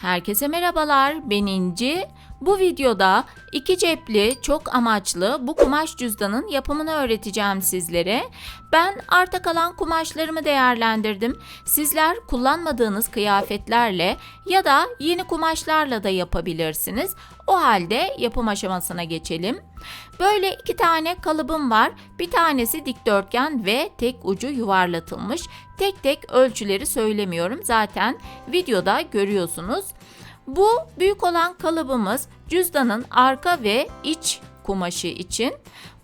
Herkese merhabalar, ben İnci. Bu videoda iki cepli, çok amaçlı bu kumaş cüzdanın yapımını öğreteceğim sizlere. Ben arta kalan kumaşlarımı değerlendirdim. Sizler kullanmadığınız kıyafetlerle ya da yeni kumaşlarla da yapabilirsiniz. O halde yapım aşamasına geçelim. Böyle iki tane kalıbım var. Bir tanesi dikdörtgen ve tek ucu yuvarlatılmış. Tek tek ölçüleri söylemiyorum. Zaten videoda görüyorsunuz. Bu büyük olan kalıbımız cüzdanın arka ve iç kumaşı için.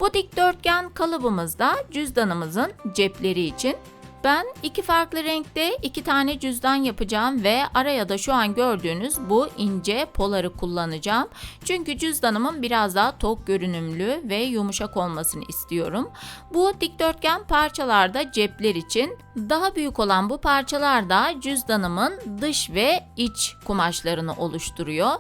Bu dikdörtgen kalıbımız da cüzdanımızın cepleri için. Ben iki farklı renkte iki tane cüzdan yapacağım ve araya da şu an gördüğünüz bu ince poları kullanacağım. Çünkü cüzdanımın biraz daha tok görünümlü ve yumuşak olmasını istiyorum. Bu dikdörtgen parçalarda cepler için daha büyük olan bu parçalar da cüzdanımın dış ve iç kumaşlarını oluşturuyor.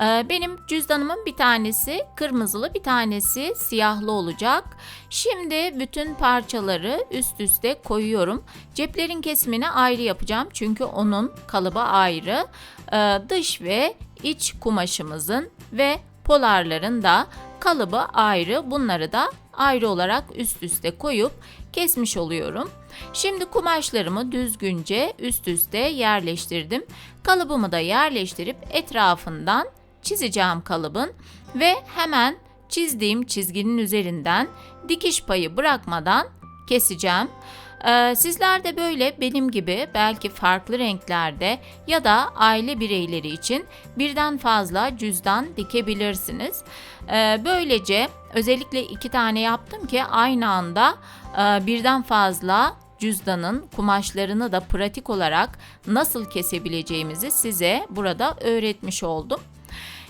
Ee, Benim cüzdanımın bir tanesi kırmızılı bir tanesi siyahlı olacak. Şimdi bütün parçaları üst üste koyuyorum. Ceplerin kesimini ayrı yapacağım çünkü onun kalıbı ayrı. Ee, Dış ve iç kumaşımızın ve polarların da kalıbı ayrı. Bunları da ayrı olarak üst üste koyup kesmiş oluyorum. Şimdi kumaşlarımı düzgünce üst üste yerleştirdim. Kalıbımı da yerleştirip etrafından çizeceğim kalıbın ve hemen çizdiğim çizginin üzerinden dikiş payı bırakmadan keseceğim. Ee, sizler de böyle benim gibi belki farklı renklerde ya da aile bireyleri için birden fazla cüzdan dikebilirsiniz. Ee, böylece özellikle iki tane yaptım ki aynı anda e, birden fazla cüzdanın kumaşlarını da pratik olarak nasıl kesebileceğimizi size burada öğretmiş oldum.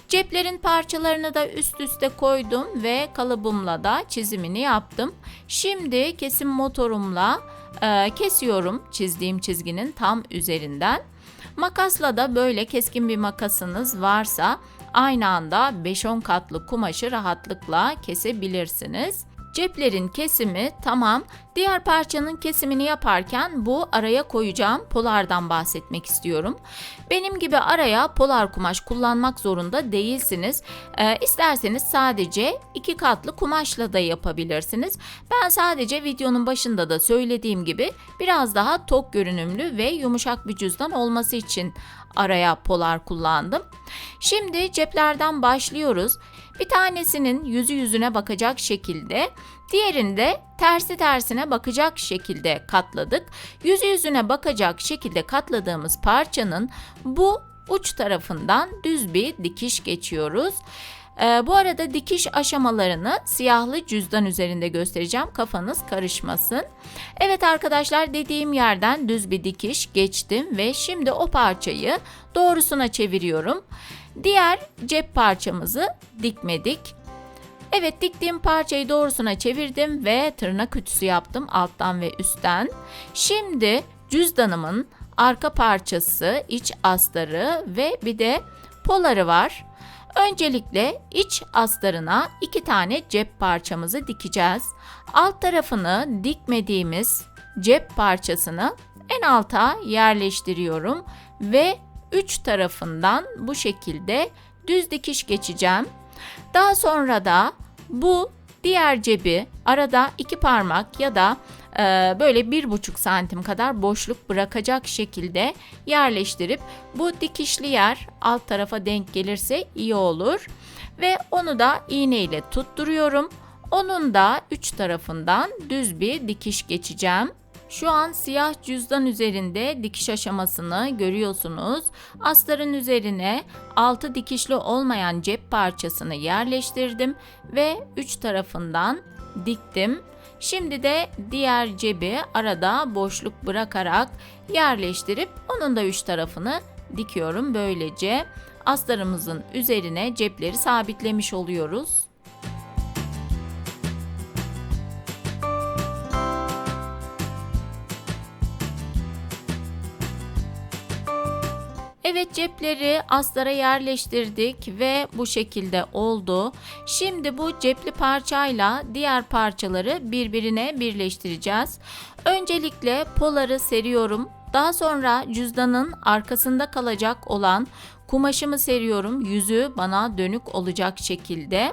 Ceplerin parçalarını da üst üste koydum ve kalıbımla da çizimini yaptım. Şimdi kesim motorumla e, kesiyorum çizdiğim çizginin tam üzerinden. Makasla da böyle keskin bir makasınız varsa aynı anda 5-10 katlı kumaşı rahatlıkla kesebilirsiniz. Ceplerin kesimi tamam. Diğer parçanın kesimini yaparken bu araya koyacağım polardan bahsetmek istiyorum. Benim gibi araya polar kumaş kullanmak zorunda değilsiniz. Ee, isterseniz sadece iki katlı kumaşla da yapabilirsiniz. Ben sadece videonun başında da söylediğim gibi biraz daha tok görünümlü ve yumuşak bir cüzdan olması için araya polar kullandım. Şimdi ceplerden başlıyoruz. Bir tanesinin yüzü yüzüne bakacak şekilde, diğerinde tersi tersine bakacak şekilde katladık. Yüzü yüzüne bakacak şekilde katladığımız parçanın bu uç tarafından düz bir dikiş geçiyoruz. Ee, bu arada dikiş aşamalarını siyahlı cüzdan üzerinde göstereceğim. Kafanız karışmasın. Evet arkadaşlar dediğim yerden düz bir dikiş geçtim ve şimdi o parçayı doğrusuna çeviriyorum. Diğer cep parçamızı dikmedik. Evet diktiğim parçayı doğrusuna çevirdim ve tırnak ütüsü yaptım alttan ve üstten. Şimdi cüzdanımın arka parçası, iç astarı ve bir de poları var. Öncelikle iç astarına iki tane cep parçamızı dikeceğiz. Alt tarafını dikmediğimiz cep parçasını en alta yerleştiriyorum ve üç tarafından bu şekilde düz dikiş geçeceğim. Daha sonra da bu diğer cebi arada iki parmak ya da böyle bir buçuk santim kadar boşluk bırakacak şekilde yerleştirip bu dikişli yer alt tarafa denk gelirse iyi olur ve onu da iğne ile tutturuyorum. Onun da üç tarafından düz bir dikiş geçeceğim. Şu an siyah cüzdan üzerinde dikiş aşamasını görüyorsunuz. Astarın üzerine altı dikişli olmayan cep parçasını yerleştirdim ve üç tarafından diktim. Şimdi de diğer cebi arada boşluk bırakarak yerleştirip onun da üç tarafını dikiyorum. Böylece astarımızın üzerine cepleri sabitlemiş oluyoruz. Evet cepleri aslara yerleştirdik ve bu şekilde oldu. Şimdi bu cepli parçayla diğer parçaları birbirine birleştireceğiz. Öncelikle poları seriyorum. Daha sonra cüzdanın arkasında kalacak olan kumaşımı seriyorum. Yüzü bana dönük olacak şekilde.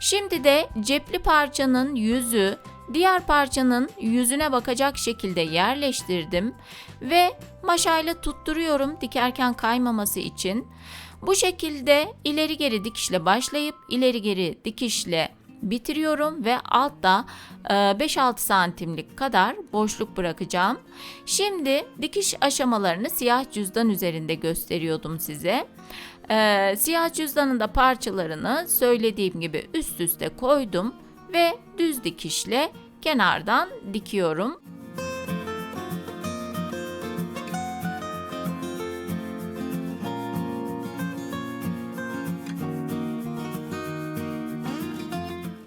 Şimdi de cepli parçanın yüzü diğer parçanın yüzüne bakacak şekilde yerleştirdim ve maşayla tutturuyorum dikerken kaymaması için. Bu şekilde ileri geri dikişle başlayıp ileri geri dikişle bitiriyorum ve altta e, 5-6 santimlik kadar boşluk bırakacağım. Şimdi dikiş aşamalarını siyah cüzdan üzerinde gösteriyordum size. E, siyah cüzdanın da parçalarını söylediğim gibi üst üste koydum ve düz dikişle kenardan dikiyorum.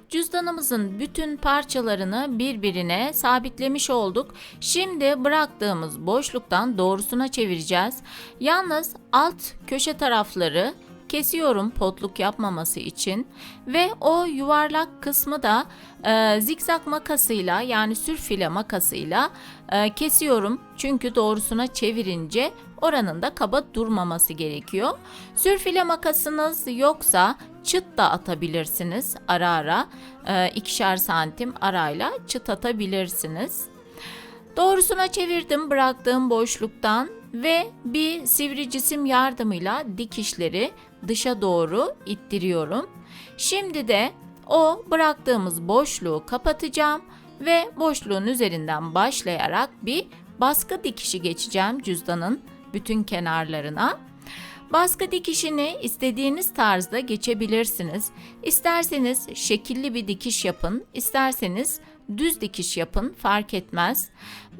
Cüzdanımızın bütün parçalarını birbirine sabitlemiş olduk. Şimdi bıraktığımız boşluktan doğrusuna çevireceğiz. Yalnız alt köşe tarafları kesiyorum potluk yapmaması için ve o yuvarlak kısmı da e, zikzak makasıyla yani sürfile makasıyla e, kesiyorum. Çünkü doğrusuna çevirince oranın da kaba durmaması gerekiyor. Sürfile makasınız yoksa çıt da atabilirsiniz ara ara. E, ikişer santim arayla çıt atabilirsiniz. Doğrusuna çevirdim bıraktığım boşluktan ve bir sivri cisim yardımıyla dikişleri dışa doğru ittiriyorum. Şimdi de o bıraktığımız boşluğu kapatacağım ve boşluğun üzerinden başlayarak bir baskı dikişi geçeceğim cüzdanın bütün kenarlarına. Baskı dikişini istediğiniz tarzda geçebilirsiniz. İsterseniz şekilli bir dikiş yapın, isterseniz düz dikiş yapın fark etmez.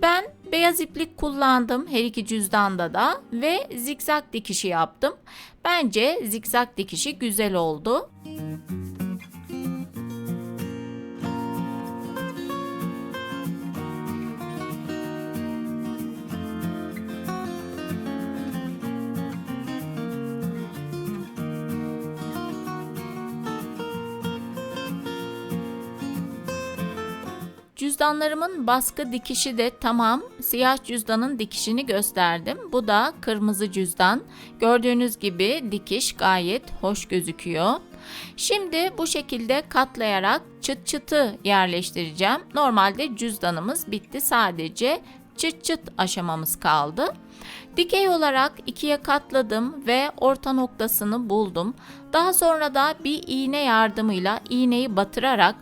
Ben beyaz iplik kullandım her iki cüzdanda da ve zikzak dikişi yaptım. Bence zikzak dikişi güzel oldu. Cüzdanlarımın baskı dikişi de tamam. Siyah cüzdanın dikişini gösterdim. Bu da kırmızı cüzdan. Gördüğünüz gibi dikiş gayet hoş gözüküyor. Şimdi bu şekilde katlayarak çıt çıtı yerleştireceğim. Normalde cüzdanımız bitti. Sadece çıt çıt aşamamız kaldı. Dikey olarak ikiye katladım ve orta noktasını buldum. Daha sonra da bir iğne yardımıyla iğneyi batırarak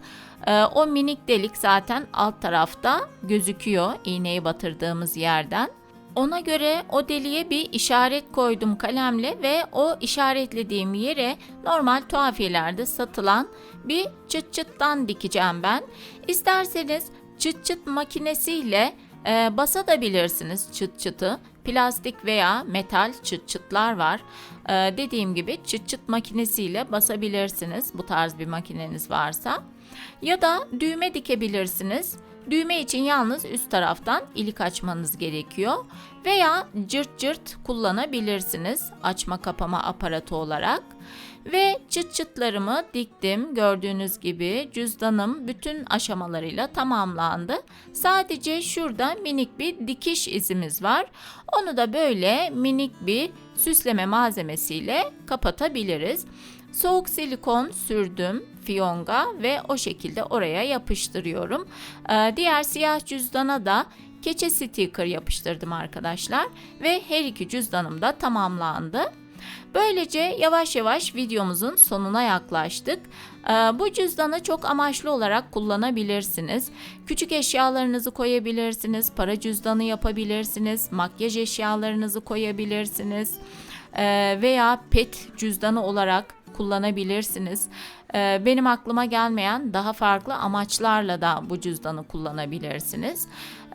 ee, o minik delik zaten alt tarafta gözüküyor iğneyi batırdığımız yerden. Ona göre o deliğe bir işaret koydum kalemle ve o işaretlediğim yere normal tuhafiyelerde satılan bir çıt çıttan dikeceğim ben. İsterseniz çıt çıt makinesiyle e, basabilirsiniz çıt çıtı. Plastik veya metal çıt çıtlar var. E, dediğim gibi çıt çıt makinesiyle basabilirsiniz bu tarz bir makineniz varsa. Ya da düğme dikebilirsiniz. Düğme için yalnız üst taraftan ilik açmanız gerekiyor. Veya cırt cırt kullanabilirsiniz açma kapama aparatı olarak. Ve çıt çıtlarımı diktim. Gördüğünüz gibi cüzdanım bütün aşamalarıyla tamamlandı. Sadece şurada minik bir dikiş izimiz var. Onu da böyle minik bir süsleme malzemesiyle kapatabiliriz. Soğuk silikon sürdüm fiyonga ve o şekilde oraya yapıştırıyorum. Ee, diğer siyah cüzdana da keçe sticker yapıştırdım arkadaşlar ve her iki cüzdanım da tamamlandı. Böylece yavaş yavaş videomuzun sonuna yaklaştık. Ee, bu cüzdanı çok amaçlı olarak kullanabilirsiniz. Küçük eşyalarınızı koyabilirsiniz, para cüzdanı yapabilirsiniz, makyaj eşyalarınızı koyabilirsiniz ee, veya pet cüzdanı olarak kullanabilirsiniz. Ee, benim aklıma gelmeyen daha farklı amaçlarla da bu cüzdanı kullanabilirsiniz.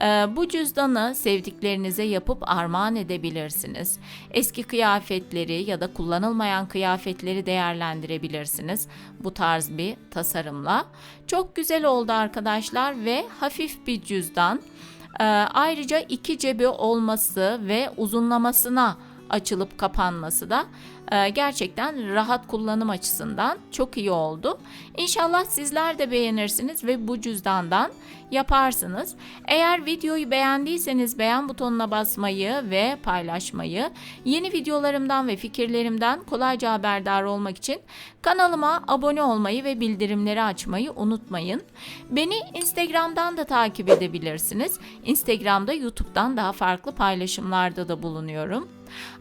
Ee, bu cüzdanı sevdiklerinize yapıp armağan edebilirsiniz. Eski kıyafetleri ya da kullanılmayan kıyafetleri değerlendirebilirsiniz bu tarz bir tasarımla. Çok güzel oldu arkadaşlar ve hafif bir cüzdan. Ee, ayrıca iki cebi olması ve uzunlamasına açılıp kapanması da gerçekten rahat kullanım açısından çok iyi oldu. İnşallah sizler de beğenirsiniz ve bu cüzdandan yaparsınız. Eğer videoyu beğendiyseniz beğen butonuna basmayı ve paylaşmayı, yeni videolarımdan ve fikirlerimden kolayca haberdar olmak için kanalıma abone olmayı ve bildirimleri açmayı unutmayın. Beni Instagram'dan da takip edebilirsiniz. Instagram'da YouTube'dan daha farklı paylaşımlarda da bulunuyorum.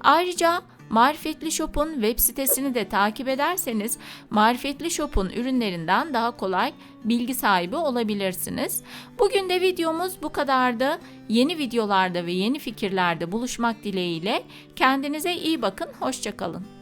Ayrıca Marifetli Shop'un web sitesini de takip ederseniz Marifetli Shop'un ürünlerinden daha kolay bilgi sahibi olabilirsiniz. Bugün de videomuz bu kadardı. Yeni videolarda ve yeni fikirlerde buluşmak dileğiyle kendinize iyi bakın, hoşçakalın.